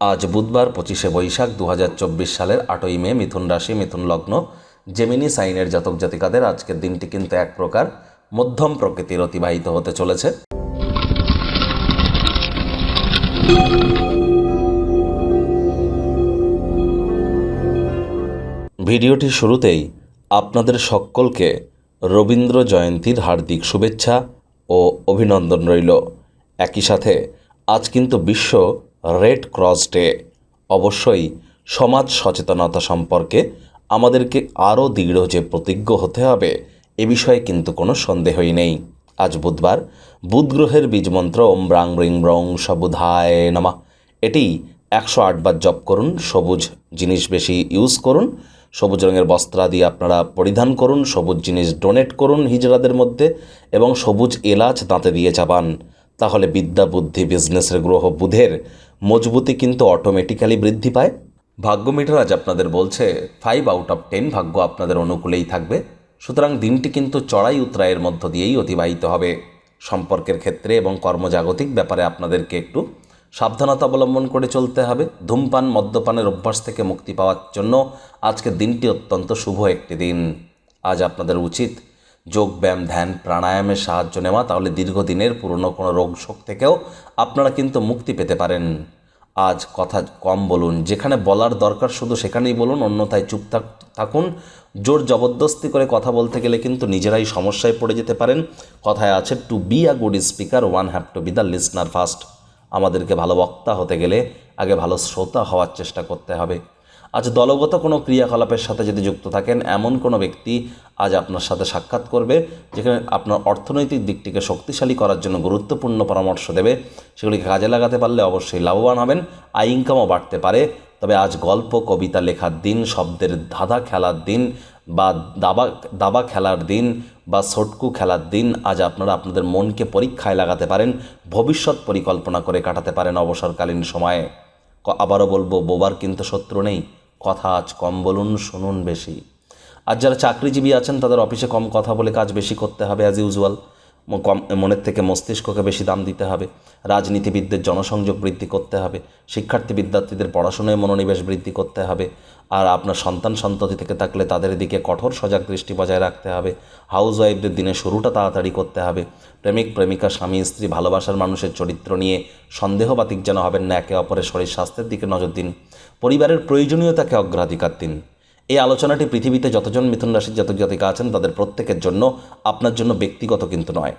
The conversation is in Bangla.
আজ বুধবার পঁচিশে বৈশাখ দু হাজার চব্বিশ সালের আটই মে মিথুন রাশি, মিথুন লগ্ন। জেমিনি সাইনের জাতক জাতিকাদের আজকের দিনটি কিন্তু এক প্রকার মধ্যম প্রকৃতির অতিবাহিত হতে চলেছে। ভিডিওটি শুরুতেই আপনাদের সকলকে রবীন্দ্র জয়ন্তীর হার্দিক শুভেচ্ছা ও অভিনন্দন রইল। একই সাথে আজ কিন্তু বিশ্ব রেড ক্রস ডে অবশ্যই সমাজ সচেতনতা সম্পর্কে আমাদেরকে আরও দৃঢ় যে প্রতিজ্ঞ হতে হবে, এ বিষয়ে কিন্তু কোনো সন্দেহই নেই। আজ বুধবার বুধগ্রহের বীজমন্ত্র ওম ব্রাং রিং ব্রং সবুধায় নামা। এটি একশো আটবার জপ করুন, সবুজ জিনিস বেশি ইউজ করুন, সবুজ রঙের বস্ত্রাদি আপনারা পরিধান করুন, সবুজ জিনিস ডোনেট করুন হিজড়াদের মধ্যে এবং সবুজ এলাচ দাঁতে দিয়ে চাবান তাহলে বিদ্যা, বুদ্ধি, বিজনেসের গ্রহ, বুধের মজবুতি কিন্তু অটোমেটিক্যালি বৃদ্ধি পায়। ভাগ্য মিটার আজ আপনাদের বলছে ফাইভ আউট অফ টেন ভাগ্য আপনাদের অনুকূলেই থাকবে। সুতরাং দিনটি কিন্তু চড়াই উতরায়ের মধ্য দিয়েই অতিবাহিত হবে। সম্পর্কের ক্ষেত্রে এবং কর্মজাগতিক ব্যাপারে আপনাদেরকে একটু সাবধানতা অবলম্বন করে চলতে হবে। ধূমপান, মদ্যপানের অভ্যাস থেকে মুক্তি পাওয়ার জন্য আজকের দিনটি অত্যন্ত শুভ একটি দিন। আজ আপনাদের উচিত যোগ ব্যায়াম ধ্যান, প্রাণায়ামের সাহায্য নেওয়া, তাহলে দীর্ঘদিনের পুরনো কোনো রোগ শোক থেকেও আপনারা কিন্তু মুক্তি পেতে পারেন। আজ কথা কম বলুন, যেখানে বলার দরকার শুধু সেখানেই বলুন, অন্যথায় চুপ থাক- থাকুন। জোর জবরদস্তি করে কথা বলতে গেলে কিন্তু নিজেরাই সমস্যায় পড়ে যেতে পারেন। কথায় আছে to be a good speaker one have to be the listener first আমাদেরকে ভালো বক্তা হতে গেলে আগে ভালো শ্রোতা হওয়ার চেষ্টা করতে হবে। আজ দলগত কোনো ক্রিয়াকলাপের সাথে যদি যুক্ত থাকেন, এমন কোনো ব্যক্তি আজ আপনার সাথে সাক্ষাৎ করবে, যেখানে আপনার অর্থনৈতিক দিকটিকে শক্তিশালী করার জন্য গুরুত্বপূর্ণ পরামর্শ দেবে। সেগুলিকে কাজে লাগাতে পারলে অবশ্যই লাভবান হবেন, আয় ইনকামও বাড়তে পারে। তবে আজ গল্প, কবিতা, লেখার দিন, শব্দের ধাঁধা খেলার দিন বা দাবা দাবা খেলার দিন বা সটকু খেলার দিন আজ আপনারা আপনাদের মনকে পরীক্ষায় লাগাতে পারেন, ভবিষ্যৎ পরিকল্পনা করে কাটাতে পারেন অবসরকালীন সময়ে। আবারও বলব, বোবার কিন্তু শত্রু নেই। কথা আজ কম বলুন, শুনুন বেশি। আর যারা চাকরিজীবী আছেন, তাদের অফিসে কম কথা বলে কাজ বেশি করতে হবে অ্যাজ ইউজুয়াল কম মনের থেকে মস্তিষ্ককে বেশি দাম দিতে হবে। রাজনীতিবিদদের জনসংযোগ বৃদ্ধি করতে হবে। শিক্ষার্থী বিদ্যার্থীদের পড়াশোনায় মনোনিবেশ বৃদ্ধি করতে হবে। আর আপনার সন্তান সন্ততি থেকে থাকলে তাদের দিকে কঠোর সজাগ দৃষ্টি বজায় রাখতে হবে। হাউস ওয়াইফদের দিনে শুরুটা তাড়াতাড়ি করতে হবে। প্রেমিক, প্রেমিকা, স্বামী, স্ত্রী ভালোবাসার মানুষের চরিত্র নিয়ে সন্দেহবাতিক যেন হবেন না, একে অপরের শরীর স্বাস্থ্যের দিকে নজর দিন। পরিবারের প্রয়োজনীয়তাকে অগ্রাধিকার দিন। এই আলোচনাটি পৃথিবীতে যতজন মিথুন রাশির জাতক জাতিকা আছেন, তাদের প্রত্যেকের জন্য, আপনার জন্য ব্যক্তিগত কিন্তু নয়।